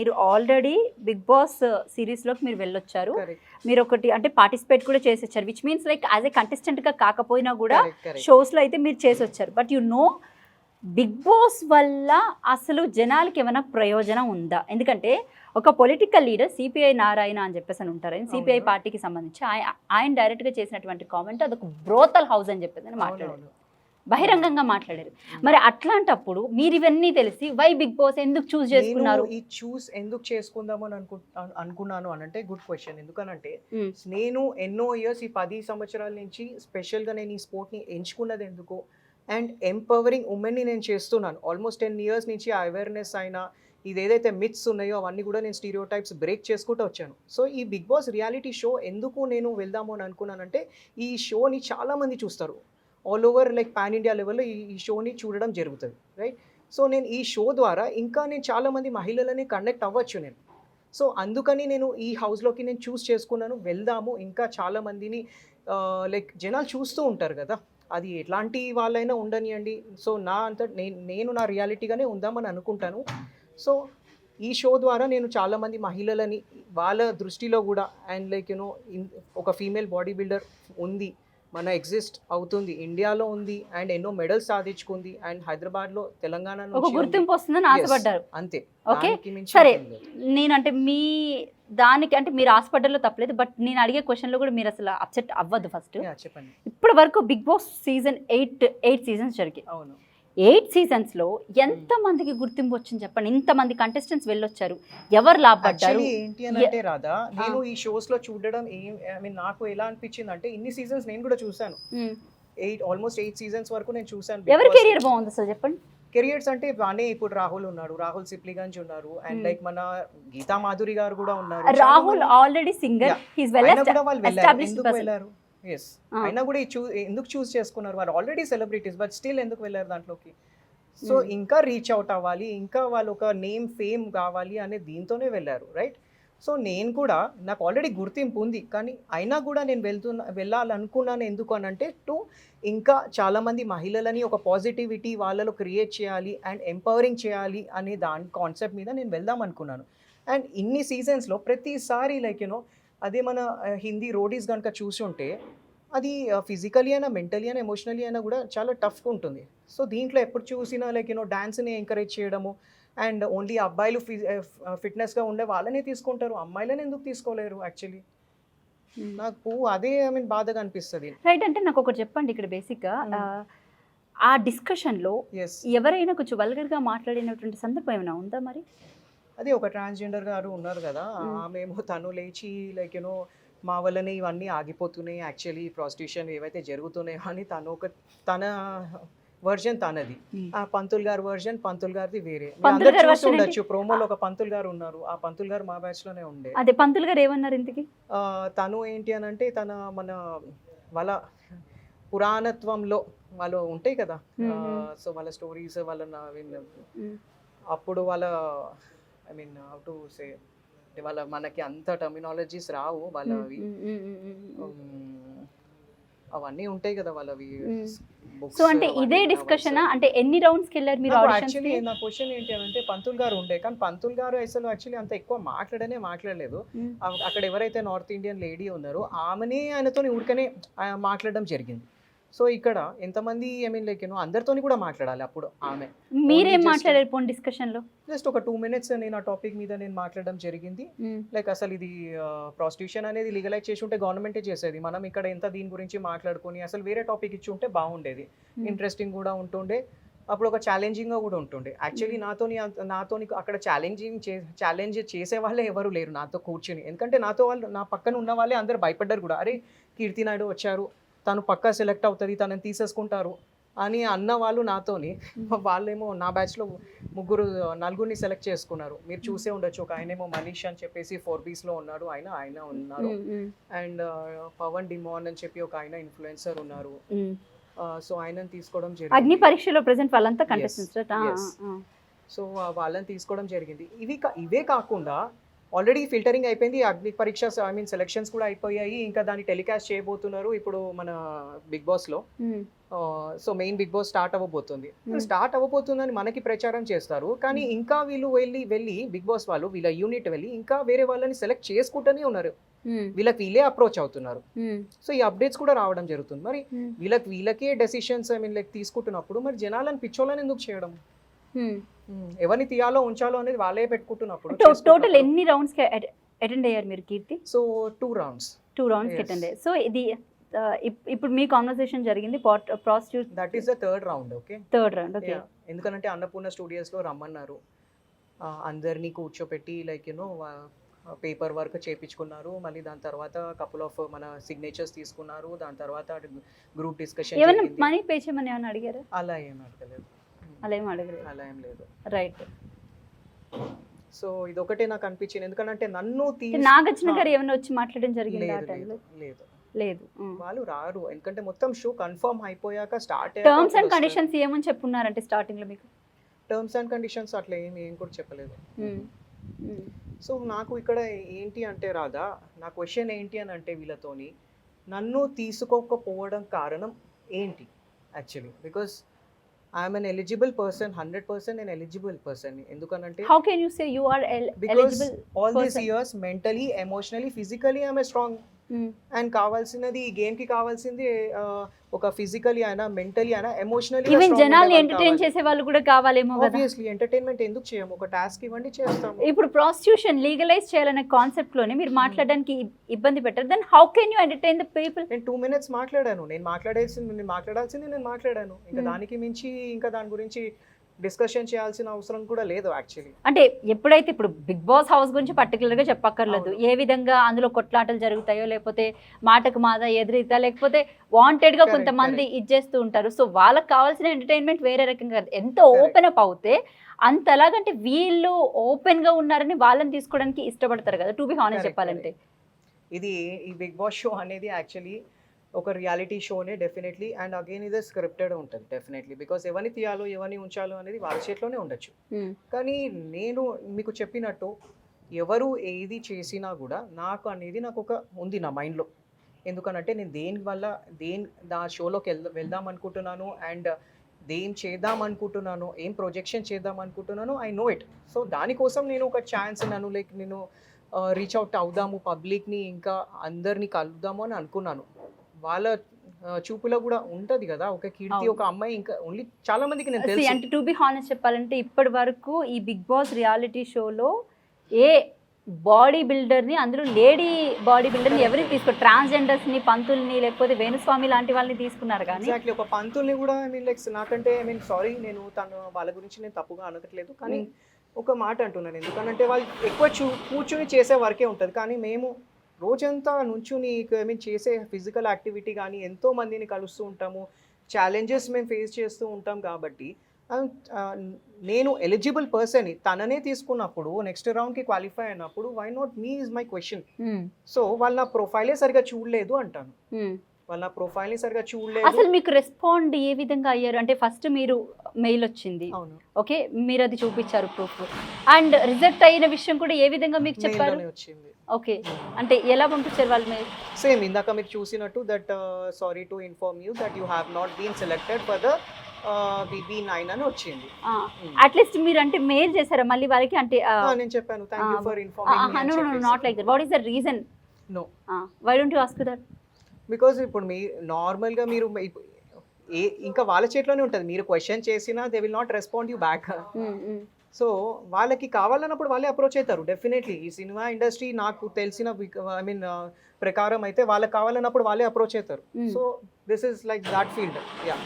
మీరు already Bigg Boss సిరీస్లోకి మీరు వెళ్ళొచ్చారు. మీరు ఒకటి అంటే పార్టిసిపేట్ కూడా చేసి వచ్చారు which means like as a కంటెస్టెంట్గా కాకపోయినా కూడా షోస్లో అయితే మీరు చేసి వచ్చారు but you know Bigg Boss వల్ల అసలు జనాలకి ఏమైనా ప్రయోజనం ఉందా? ఎందుకంటే ఒక పొలిటికల్ లీడర్ సిపిఐ నారాయణ అని చెప్పేసి అని ఉంటారు. సిపిఐ. పార్టీకి సంబంధించి. ఆయ- ఆయన డైరెక్ట్గా చేసినటువంటి కామెంట్ అదొక బ్రోతల్ హౌస్ అని చెప్పేసి అని మాట్లాడారు బహిరంగంగా మాట్లాడారు. మరి అట్లాంటప్పుడు మీరు ఇవన్నీ తెలిసి వై బిగ్ బాస్ ఎందుకు చూస్ చేసుకున్నారు? నేను ఈ చూస్ ఎందుకు చేసుకుందాము అని అనుకు అను- అనుకున్నాను అని అంటే గుడ్ క్వశ్చన్. ఎందుకనంటే. నేను ఎన్నో ఇయర్స్ ఈ పది సంవత్సరాల నుంచి స్పెషల్గా నేను ఈ స్పోర్ట్ని ఎంచుకున్నది ఎందుకు? అండ్ ఎంపవరింగ్ ఉమెన్ని నేను చేస్తున్నాను. ఆల్మోస్ట్ టెన్ ఇయర్స్ నుంచి ఆ అవేర్నెస్ అయినా ఇది ఏదైతే మిత్స్ ఉన్నాయో అవన్నీ కూడా నేను స్టీరియో టైప్స్ బ్రేక్ చేసుకుంటూ వచ్చాను. సో ఈ బిగ్ బాస్ రియాలిటీ షో ఎందుకు నేను వెళ్దాము అని అనుకున్నానంటే ఈ షోని చాలామంది చూస్తారు. All over like pan India లెవెల్లో ఈ షోని చూడడం జరుగుతుంది రైట్ సో నేను ఈ షో ద్వారా ఇంకా నేను చాలామంది మహిళలని కనెక్ట్ అవ్వచ్చు నేను. సో అందుకని నేను ఈ హౌస్లోకి నేను చూస్ చేసుకున్నాను వెళ్దాము. ఇంకా చాలామందిని లైక్ జనాలు చూస్తూ ఉంటారు కదా. అది ఎట్లాంటి వాళ్ళైనా ఉండనియండి. సో నా అంత నేను నేను నా రియాలిటీగానే ఉందామని అనుకుంటాను. సో ఈ షో ద్వారా నేను చాలామంది మహిళలని వాళ్ళ దృష్టిలో కూడా అండ్ లైక్ యూనో ఒక ఫీమేల్ బాడీ బిల్డర్ ఉంది. మన ఎగ్జిస్ట్ అవుతుంది. ఇండియాలో ఉంది అండ్ ఎన్నో మెడల్స్ సాధించుకుంది అండ్ హైదరాబాద్లో తెలంగాణ ఒక. గుర్తింపు వస్తుందని. ఆశపడ్డారు. అంతే. మించి సరే. నేనంటే మీ దానికి అంటే మీరు హాస్పిటల్లో తప్పలేదు. బట్ నేను అడిగే క్వశ్చన్లో కూడా మీరు అసలు అప్సెట్ అవ్వద్దు ఫస్ట్. చెప్పండి. ఇప్పటి వరకు Bigg Boss season eight eight seasons జరిగాయి. అవును. ఎయిట్ సీజన్స్లో ఎంత మందికి గుర్తింపు వచ్చింది చెప్పండి? ఇంతమంది కంటెస్టెంట్స్ వెళ్ళొచ్చారు. ఎవరు లాభపడ్డారు? ఏంటి అని అంటే రాదా నేను ఈ షోస్లో చూడడం ఏం ఐ మీన్ నాకు ఎలా అనిపించింది అంటే ఇన్ని సీజన్స్ నేను కూడా మ్మ్. ఎయిట్ ఆల్మోస్ట్ ఎయిట్ సీజన్స్ వరకు నేను చూసాను ఎవరి కెరియర్ బాగుంది అసలు చెప్పండి? కెరియర్స్ అంటే బానే ఇప్పుడు రాహుల్ ఉన్నాడు. రాహుల్ సిప్లిగంజ్ ఉన్నారు. అండ్. లైక్ మన గీతా మాధురి గారు కూడా ఉన్నారు. Rahul already singer. He's well వాళ్ళు వెళ్ళారు. ఎందుకు. అయినా కూడా ఈ చూ ఎందుకు చూస్ చేసుకున్నారు? వాళ్ళు ఆల్రెడీ సెలబ్రిటీస్ బట్ స్టిల్ ఎందుకు వెళ్ళారు దాంట్లోకి? So Hmm. ఇంకా రీచ్ అవుట్ అవ్వాలి ఇంకా వాళ్ళు ఒక నేమ్ ఫేమ్ కావాలి అనే దీంతోనే వెళ్ళారు రైట్ సో నేను కూడా నాకు ఆల్రెడీ గుర్తింపు ఉంది కానీ అయినా కూడా నేను వెళ్తున్నా వెళ్ళాలనుకున్నాను ఎందుకు అని అంటే టు ఇంకా చాలామంది మహిళలని ఒక పాజిటివిటీ వాళ్ళలో క్రియేట్ చేయాలి అండ్ ఎంపవరింగ్ చేయాలి అనే దాని కాన్సెప్ట్ మీద నేను వెళ్దాం అనుకున్నాను. అండ్ ఇన్ని సీజన్స్లో ప్రతిసారి లైక్ యూనో అదే మన హిందీ రోడీస్ కనుక చూసుంటే అది ఫిజికలీ అయినా మెంటలీ అయినా ఎమోషనలీ అయినా కూడా చాలా టఫ్గా ఉంటుంది. సో దీంట్లో ఎప్పుడు చూసినా లైక్ యూనో డాన్స్ని ఎంకరేజ్ చేయడము అండ్ ఓన్లీ అబ్బాయిలు ఫిట్నెస్గా ఉండే వాళ్ళనే తీసుకుంటారు అమ్మాయిలని ఎందుకు తీసుకోలేరు యాక్చువల్లీ? నాకు అదే ఐ మీన్ బాధగా అనిపిస్తుంది. రైట్ అంటే నాకు ఒకటి చెప్పండి ఇక్కడ బేసిక్గా. ఆ డిస్కషన్లో ఎవరైనా కొంచెం వల్గర్గా మాట్లాడినటువంటి సందర్భం ఏమైనా ఉందా మరి? అదే ఒక ట్రాన్స్జెండర్ గారు ఉన్నారు కదా. ఆమెమో తను లేచి లైక్ యూనో మా వల్లనే ఇవన్నీ ఆగిపోతున్నాయి యాక్చువల్లీ ప్రాస్టిట్యూషన్ ఏవైతే జరుగుతున్నాయో అని తను ఒక తన వర్జన్ తనది. ఆ పంతుల్ గారు వర్జన్ పంతుల్ గారిది వేరే? ఉండొచ్చు ప్రోమోలో ఒక పంతుల్ గారు ఉన్నారు ఆ పంతుల్ గారు మా బ్యాచ్లోనే ఉండే అదే పంతులు గారు ఏమన్నారు ఇంతకి ఆ, తను ఏంటి అని అంటే తన మన వాళ్ళ పురాణత్వంలో వాళ్ళు ఉంటాయి కదా. సో వాళ్ళ స్టోరీస్ వాళ్ళ. అప్పుడు వాళ్ళ I mean how to say వాళ్ళ మనకి అంత టర్మినాలజీస్ రావు వాళ్ళవి. అవన్నీ ఉంటాయి కదా వాళ్ళవి. సో అంటే ఇదే. డిస్కషన్ అంటే ఎన్ని రౌండ్స్కి వెళ్ళారు మీరు యాక్చువల్లీ నా క్వశ్చన్ ఏంటి అంటే పంతుల్ గారు ఉండే కానీ పంతుల్ గారు అసలు యాక్చువల్లీ అంత ఎక్కువ మాట్లాడనే మాట్లాడలేదు. అక్కడ ఎవరైతే నార్త్ ఇండియన్ లేడీ ఉన్నారో ఆమెనే ఆయనతో ఊరికనే మాట్లాడడం జరిగింది. సో ఇక్కడ ఎంతమంది ఐ మీన్ లైక్ యూనో అందరితోని కూడా మాట్లాడాలి అప్పుడు ఆమె. మీరేం మాట్లాడారు పోనీ డిస్కషన్లో? జస్ట్ ఒక టూ మినిట్స్ నేను ఆ టాపిక్ మీద నేను మాట్లాడడం జరిగింది. లైక్ అసలు ఇది ప్రాస్టిట్యూషన్ అనేది లీగలైజ్ చేసి ఉంటే గవర్నమెంటే చేసేది. మనం ఇక్కడ ఎంత దీని గురించి మాట్లాడుకొని అసలు వేరే టాపిక్ ఇచ్చి ఉంటే బాగుండేది. ఇంట్రెస్టింగ్ కూడా ఉంటుండే. అప్పుడు ఒక ఛాలెంజింగ్గా కూడా ఉంటుండే. యాక్చువల్లీ నాతోని నాతోని అక్కడ ఛాలెంజింగ్ ఛాలెంజ్ చేసే వాళ్ళే ఎవరు లేరు నాతో కూర్చుని. ఎందుకంటే నాతో వాళ్ళు నా పక్కన ఉన్న వాళ్ళే అందరు భయపడ్డారు కూడా. అరే కీర్తి నాయుడు వచ్చారు. తను పక్కా సెలెక్ట్ అవుతుంది తనని తీసేసుకుంటారు అని అన్న వాళ్ళు నాతోని వాళ్ళేమో నా బ్యాచ్లో ముగ్గురు నలుగురిని సెలెక్ట్ చేసుకున్నారు. మీరు చూసే ఉండొచ్చు. ఒక ఆయనేమో మనీష్ అని చెప్పేసి ఫోర్ బీస్లో ఉన్నాడు. ఆయన ఆయన ఉన్నారు. అండ్ పవన్ డిమోన్ అని చెప్పి ఒక ఆయన ఇన్ఫ్లుయెన్సర్ ఉన్నారు. సో ఆయనని తీసుకోవడం అగ్ని జరిగింది పరీక్షలో ప్రెసెంట్ వాళ్ళంతా. సో వాళ్ళని తీసుకోవడం జరిగింది. ఇవి ఇవే కాకుండా ఆల్రెడీ ఫిల్టరింగ్ అయిపోయింది Agni Pariksha I mean selections కూడా అయిపోయాయి ఇంకా దాన్ని టెలికాస్ట్ చేయబోతున్నారు ఇప్పుడు మన బిగ్ బాస్లో మ్మ్. So main Bigg Boss start అవ్వబోతుంది Hmm. స్టార్ట్ అవ్వబోతుందని మనకి ప్రచారం చేస్తారు కానీ ఇంకా వీళ్ళు వెళ్ళి వెళ్ళి బిగ్ బాస్ వాళ్ళు వీళ్ళ యూనిట్ వెళ్ళి ఇంకా వేరే వాళ్ళని సెలెక్ట్ చేసుకుంటూనే ఉన్నారు. వీళ్ళకి వీళ్ళే అప్రోచ్ అవుతున్నారు. సో ఈ అప్డేట్స్ కూడా రావడం జరుగుతుంది మరి. వీళ్ళకి వీళ్ళకే డెసిషన్స్ ఐ మీన్ లైక్ తీసుకుంటున్నప్పుడు మరి జనాలను పిచ్చోళ్ళని ఎందుకు చేయడం. Hmm. ఎవరిని తీయాలో ఉంచాలో అనేది వాళ్ళే పెట్టుకుంటున్నప్పుడు టోటల్ ఎన్ని రౌండ్స్కి అటెండ్ అయ్యారు మీరు Keerthi? So two rounds two rounds. Attend అయ్యారు. సో ఇది ఇప్పుడు మీ కాన్వర్సేషన్ జరిగింది prostitute that is the third round okay third round okay ఎందుకంటే అన్నపూర్ణ స్టూడియోస్లో రమ్మన్నారు. ఆ, అందరినీ కూర్చోపెట్టి like you know paper work చేపించుకున్నారు. మళ్ళీ దాని తర్వాత కపుల్ ఆఫ్ మన సిగ్నేచర్స్ తీసుకున్నారు. దాని తర్వాత గ్రూప్ డిస్కషన్ మనీ పే చేయమని ఏమైనా అడిగారు? అలా ఏం అడగలేదు. అలా ఏం అడగలేదు. అలా ఏం లేదు. రైట్ సో ఇదొకటే నాకు అనిపించింది. ఎందుకంటే నన్ను నాగార్జున గారు ఏమైనా వచ్చి మాట్లాడడం జరిగింది ఆ లేదు టైంలో లేదు. లేదు వాళ్ళు రారు. ఎందుకంటే మొత్తం షో కన్ఫర్మ్ అయిపోయాక స్టార్ట్ టర్మ్స్ అండ్ కండిషన్స్ ఏమని చెప్పున్నారంటే స్టార్టింగ్లో మీకు? టర్మ్స్ అండ్ కండిషన్స్ అట్లా ఏం ఏం కూడా చెప్పలేదు. మ్మ్. మ్మ్. సో నాకు ఇక్కడ ఏంటి అంటే రాదా నా క్వశ్చన్ ఏంటి అని అంటే వీళ్ళతోని నన్ను తీసుకోకపోవడం కారణం ఏంటి actually because I'm un eligible person hundred percent నేను ఎలిజిబుల్ పర్సన్ ఎందుకనంటే how can you say you are because eligible all these person. Years mentally emotionally physically I'm strong and కావాల్సినది ఈ గేమ్కి కావాల్సింది ఒక ఫిజికలీ అయినా మెంటలీ అయినా ఎమోషనలీ ఈవెన్ జనాల్ని entertain చేసే వాళ్ళు కూడా కావాలేమో ఆబ్వియస్లీ ఎంటర్టైన్మెంట్ ఎందుకు చేయము? ఒక టాస్క్ ఇవ్వండి చేస్తాము. ఇప్పుడు ప్రాస్టిట్యూషన్ లీగలైజ్ చేయాలనే కాన్సెప్ట్లోనే మీరు మాట్లాడడానికి ఇబ్- ఇబ్బంది పెట్టారు. Then how can you entertain the people నేను టూ మినిట్స్ మాట్లాడాను. నేను మాట్లాడాల్సింది నేను మాట్లాడాల్సింది నేను మాట్లాడాను. ఇంకా Hmm. దానికి మించి ఇంకా దాని గురించి డిస్కషన్ చేయాల్సిన అవసరం కూడా లేదు యాక్చువల్లీ. అంటే ఎప్పుడైతే ఇప్పుడు బిగ్ బాస్ హౌస్ గురించి పర్టికులర్గా చెప్పక్కర్లేదు. ఏ విధంగా అందులో కొట్లాటలు జరుగుతాయో లేకపోతే మాటకు మాద ఎదురీత లేకపోతే వాంటెడ్గా Correct, కొంతమంది ఇచ్చేస్తూ ఉంటారు. సో వాళ్ళకి కావాల్సిన ఎంటర్టైన్మెంట్ వేరే రకంగా ఎంత. ఓపెన్ అప్ అవుతే అంత ఎలాగంటే వీళ్ళు ఓపెన్గా ఉన్నారని వాళ్ళని తీసుకోవడానికి ఇష్టపడతారు కదా. టు బి హానెస్ట్ చెప్పాలంటే. ఇది ఈ బిగ్ బాస్ షో అనేది యాక్చువల్లీ ఒక రియాలిటీ షోనే డెఫినెట్లీ అండ్ అగైన్ ఇది స్క్రిప్టెడ్ ఉంటుంది డెఫినెట్లీ బికాస్ ఎవరిని తీయాలో ఎవరిని ఉంచాలో అనేది వాళ్ళ చేతిలోనే ఉండొచ్చు. Hmm. కానీ నేను మీకు చెప్పినట్టు ఎవరు ఏది చేసినా కూడా నాకు అనేది నాకు ఒక ఉంది నా మైండ్లో ఎందుకనంటే నేను దేని వల్ల దేని నా షోలోకి వెళ్ వెళ్దాం అనుకుంటున్నాను అండ్ దేం చేద్దాం అనుకుంటున్నాను ఏం ప్రొజెక్షన్ చేద్దాం అనుకుంటున్నాను ఐ నో ఇట్ సో దానికోసం నేను ఒక ఛాన్స్ నన్ను లైక్ నేను రీచ్ అవుట్ అవుదాము పబ్లిక్ని ఇంకా అందరినీ కలుద్దాము అని అనుకున్నాను. వాళ్ళ చూపులో కూడా ఉంటది కదా ఒక కీర్తి. ఒక అమ్మాయి ఇంకా ఓన్లీ చాలా మందికి నేను తెలుసు. అంటే టు బి హానెస్ట్ చెప్పాలంటే ఇప్పటి వరకు ఈ బిగ్ బాస్ రియాలిటీ షోలో ఏ బాడీ బిల్డర్ని అందులో లేడీ బాడీ బిల్డర్ని ఎవరిని తీసుకో ట్రాన్స్జెండర్స్ని పంతుల్ని లేకపోతే వేణుస్వామి లాంటి వాళ్ళని తీసుకున్నారు కానీ ఎగ్జాక్ట్లీ ఒక పంతుల్ని కూడా ఐ మీన్ లైక్ నాకంటే ఐ మీన్ సారీ నేను తను వాళ్ళ గురించి నేను తప్పుగా అనట్లేదు కానీ ఒక మాట అంటున్నాను. ఎందుకంటే వాళ్ళు ఎక్కువ చూ కూర్చుని చేసే వరకే ఉంటుంది. కానీ మేము రోజంతా నుంచుని ఐ మీన్ చేసే ఫిజికల్ యాక్టివిటీ కానీ ఎంతో మందిని కలుస్తూ ఉంటాము. ఛాలెంజెస్ మేము ఫేస్ చేస్తూ ఉంటాం కాబట్టి నేను ఎలిజిబుల్ పర్సన్ తననే తీసుకున్నప్పుడు నెక్స్ట్ రౌండ్కి క్వాలిఫై అయినప్పుడు why not me is my question hmm. So వాళ్ళ నా ప్రొఫైలే సరిగా చూడలేదు అంటాను. మ్మ్. వాళ్ళ నా ప్రొఫైల్ని సరిగా చూడలేదు. అసలు మీకు రెస్పాండ్ ఏ విధంగా అయ్యారు? అంటే ఫస్ట్ మీరు మెయిల్ వచ్చింది ఓకే? మీరు అది చూపించారు ప్రూఫ్ అండ్ రిజెక్ట్ అయిన విషయం కూడా ఏ విధంగా మీకు చెప్పారు? ఓకే. అంటే ఎలా పంపించారు వాళ్ళు మెయిల్? సేమ్ ఇందాక మీరు చూసినట్టు that sorry to inform you that you have not been selected for the BB nine అని వచ్చింది. అట్లీస్ట్ మీరు అంటే మెయిల్ చేశారా మళ్ళీ వాళ్ళకి అంటే నేను చెప్పాను. Thank you for informing not like that what is the reason no why don't you ask that because ఇప్పుడు మీ నార్మల్గా మీరు ఏ ఇంకా వాళ్ళ చేతిలోనే ఉంటుంది. మీరు క్వశ్చన్ చేసినా they will not respond you back so వాళ్ళకి కావాలన్నప్పుడు వాళ్ళే అప్రోచ్ అవుతారు డెఫినెట్లీ ఈ సినిమా ఇండస్ట్రీ నాకు తెలిసిన ఐ మీన్ ప్రకారం అయితే వాళ్ళకి కావాలన్నప్పుడు వాళ్ళే అప్రోచ్ అవుతారు so this is like that field yeah